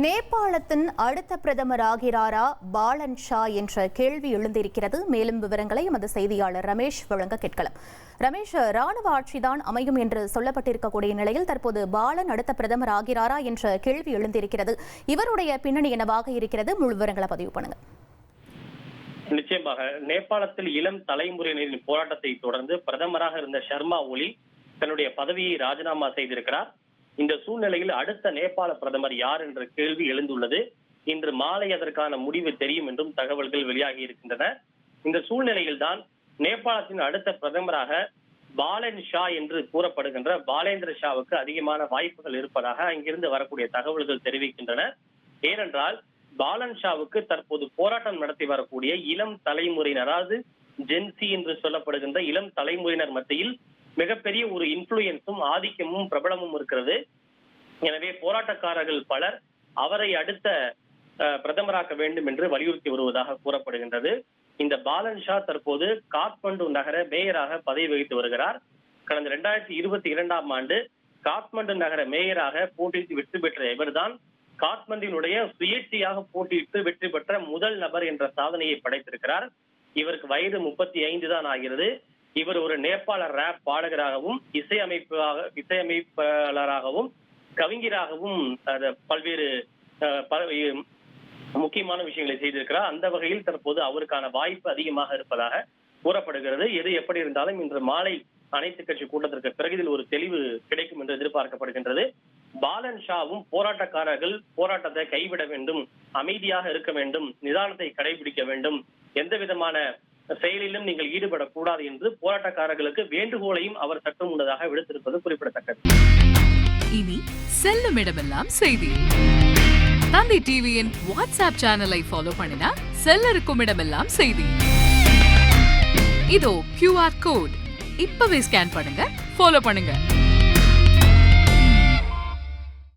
நேபாளத்தின் அடுத்த பிரதமர் ஆகிறாரா பாலன் ஷா என்ற கேள்வி எழுந்திருக்கிறது. மேலும் விவரங்களை எமது செய்தியாளர் ரமேஷ் வழங்க கேட்கலாம். ரமேஷ் ராணுவ ஆட்சிதான் அமையும் என்று சொல்லப்பட்டிருக்கக்கூடிய நிலையில் தற்போது பாலன் அடுத்த பிரதமர் ஆகிறாரா என்ற கேள்வி எழுந்திருக்கிறது. இவருடைய பின்னணி என்னவாக இருக்கிறது? முழு விவரங்களை பதிவு பண்ணுங்க. நிச்சயமாக நேபாளத்தில் இளம் தலைமுறையினரின் போராட்டத்தை தொடர்ந்து பிரதமராக இருந்த ஷர்மா ஒலி தன்னுடைய பதவியை ராஜினாமா செய்திருக்கிறார். இந்த சூழ்நிலையில் அடுத்த நேபாள பிரதமர் யார் என்ற கேள்வி எழுந்துள்ளது. இன்று மாலை அதற்கான முடிவு தெரியும் என்றும் தகவல்கள் வெளியாகி இருக்கின்றன. இந்த சூழ்நிலையில் தான் நேபாளத்தின் அடுத்த பிரதமராக பாலன் ஷா என்று கூறப்படுகின்ற பாலேந்திர ஷாவுக்கு அதிகமான வாய்ப்புகள் இருப்பதாக அங்கிருந்து வரக்கூடிய தகவல்கள் தெரிவிக்கின்றன. ஏனென்றால் பாலன் ஷாவுக்கு தற்போது போராட்டம் நடத்தி வரக்கூடிய இளம் தலைமுறையினர் அதாவது ஜென்சி என்று சொல்லப்படுகின்ற இளம் தலைமுறையினர் மத்தியில் மிகப்பெரிய ஒரு இன்ஃபுளுயன்ஸும் ஆதிக்கமும் பிரபலமும் இருக்கிறது. எனவே போராட்டக்காரர்கள் பலர் அவரை அடுத்த பிரதமராக்க வேண்டும் என்று வலியுறுத்தி வருவதாக கூறப்படுகின்றது. இந்த பாலன் ஷா தற்போது காத்மண்டு நகர மேயராக பதவி வகித்து வருகிறார். கடந்த இரண்டாயிரத்தி இருபத்தி இரண்டாம் ஆண்டு காத்மண்டு நகர மேயராக போட்டியிட்டு வெற்றி பெற்ற இவர்தான் காத்மண்டினுடைய சுயேட்சையாக போட்டியிட்டு வெற்றி பெற்ற முதல் நபர் என்ற சாதனையை படைத்திருக்கிறார். இவருக்கு வயது முப்பத்தி ஐந்து தான் ஆகிறது. இவர் ஒரு நேபாள ரேப் பாடகராகவும் இசையமைப்பாக இசையமைப்பாளராகவும் கவிஞராகவும் பல்வேறு முக்கியமான விஷயங்களை செய்திருக்கிறார். அந்த வகையில் தற்போது அவருக்கான வாய்ப்பு அதிகமாக இருப்பதாக கூறப்படுகிறது. எது எப்படி இருந்தாலும் இன்று மாலை அனைத்து கட்சி கூட்டத்திற்கு பிறகு இதில் ஒரு தெளிவு கிடைக்கும் என்று எதிர்பார்க்கப்படுகின்றது. பாலன் ஷாவும் போராட்டக்காரர்கள் போராட்டத்தை கைவிட வேண்டும் அமைதியாக இருக்க வேண்டும் நிதானத்தை கடைபிடிக்க வேண்டும் எந்த விதமான செயலிலும் நீங்கள் ஈடுபடக்கூடாது என்று போராட்டக்காரர்களுக்கு வேண்டுகோளையும் அவர் சட்டம் முன்னதாக விடுத்திருப்பது குறிப்பிடத்தக்கது. இனி செல்லும் இடமெல்லாம் செய்தி. தந்தி டிவியின் வாட்ஸ்அப் சேனலை ஃபாலோ பண்ணினா செல்ல இருக்கும் இடமெல்லாம் செய்தி. இதோ கியூஆர் கோட் இப்பவே ஸ்கேன் பண்ணுங்க ஃபாலோ பண்ணுங்க.